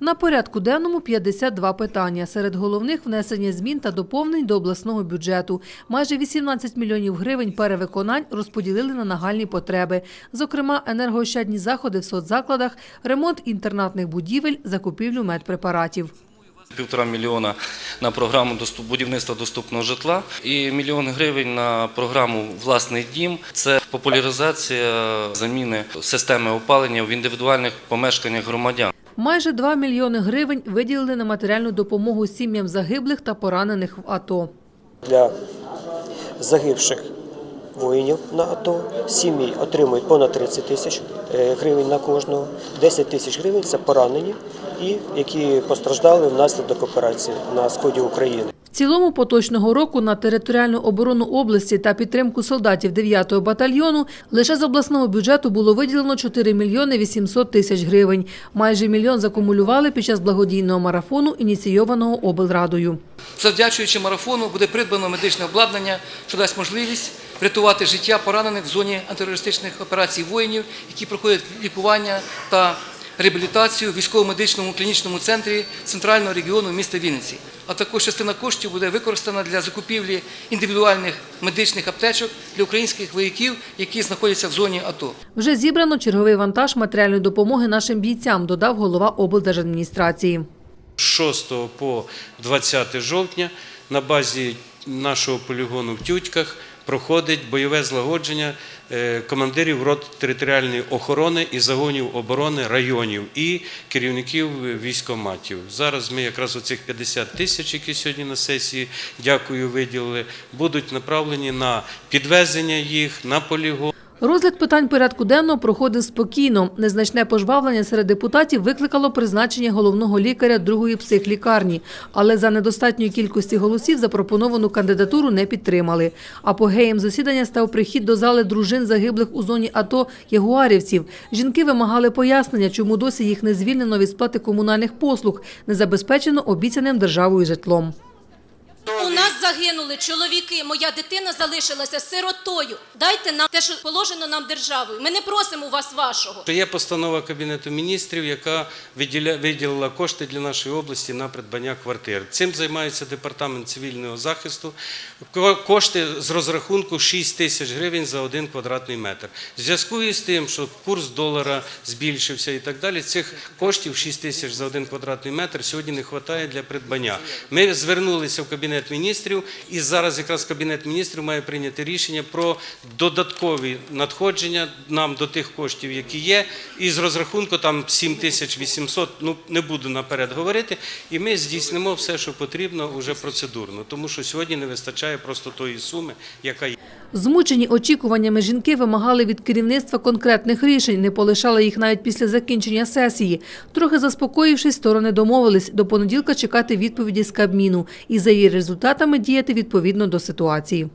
На порядку денному 52 питання. Серед головних внесення змін та доповнень до обласного бюджету. Майже 18 мільйонів гривень перевиконань розподілили на нагальні потреби. Зокрема, енергоощадні заходи в соцзакладах, ремонт інтернатних будівель, закупівлю медпрепаратів. Півтора мільйона на програму будівництва доступного житла і мільйон гривень на програму Власний дім. Це популяризація заміни системи опалення в індивідуальних помешканнях громадян. Майже 2 мільйони гривень виділили на матеріальну допомогу сім'ям загиблих та поранених в АТО. для загибших воїнів на АТО. Сім'ї отримують понад 30 тисяч е, гривень на кожного. 10 тисяч гривень це поранені, і які постраждали внаслідок операції на сході України. Цілому поточного року на територіальну оборону області та підтримку солдатів 9-го батальйону лише з обласного бюджету було виділено 4 мільйони 800 тисяч гривень. Майже мільйон закумулювали під час благодійного марафону, ініційованого облрадою. Завдячуючи марафону, буде придбано медичне обладнання, що дасть можливість врятувати життя поранених в зоні антитерористичних операцій воїнів, які проходять лікування та реабілітацію в військово-медичному клінічному центрі центрального регіону міста Вінниці. А також частина коштів буде використана для закупівлі індивідуальних медичних аптечок для українських вояків, які знаходяться в зоні АТО. Вже зібрано черговий вантаж матеріальної допомоги нашим бійцям, додав голова облдержадміністрації. 6 по 20 жовтня на базі нашого полігону в Тютьках проходить бойове злагодження е, командирів рот територіальної охорони і загонів оборони районів і керівників військоматів. Зараз ми якраз оцих 50 тисяч, які сьогодні на сесії, дякую, виділили, будуть направлені на підвезення їх на полігон. Розгляд питань порядку денного проходив спокійно. Незначне пожвавлення серед депутатів викликало призначення головного лікаря другої психлікарні, але за недостатньої кількості голосів запропоновану кандидатуру не підтримали. Апогеєм засідання став прихід до зали дружин загиблих у зоні АТО ягуарівців. Жінки вимагали пояснення, чому досі їх не звільнено від сплати комунальних послуг, не забезпечено обіцяним державою житлом. Загинули чоловіки. Моя дитина залишилася сиротою. Дайте нам те, що положено нам державою. Ми не просимо у вас вашого. Є постанова Кабінету міністрів, яка виділила кошти для нашої області на придбання квартир. Цим займається департамент цивільного захисту. Кошти з розрахунку 6 тисяч гривень за один квадратний метр. В зв'язку із тим, що курс долара збільшився і так далі, цих коштів 6 тисяч за один квадратний метр сьогодні не вистачає для придбання. Ми звернулися в Кабінет міністрів, і зараз якраз Кабінет міністрів має прийняти рішення про додаткові надходження нам до тих коштів, які є. І з розрахунку там 7 тисяч 800, ну не буду наперед говорити. І ми здійснимо все, що потрібно, уже процедурно, тому що сьогодні не вистачає просто тої суми, яка є. Змучені очікуваннями жінки вимагали від керівництва конкретних рішень, не полишали їх навіть після закінчення сесії. Трохи заспокоївшись, сторони домовились до понеділка чекати відповіді з Кабміну і за її результатами діяти відповідно до ситуації.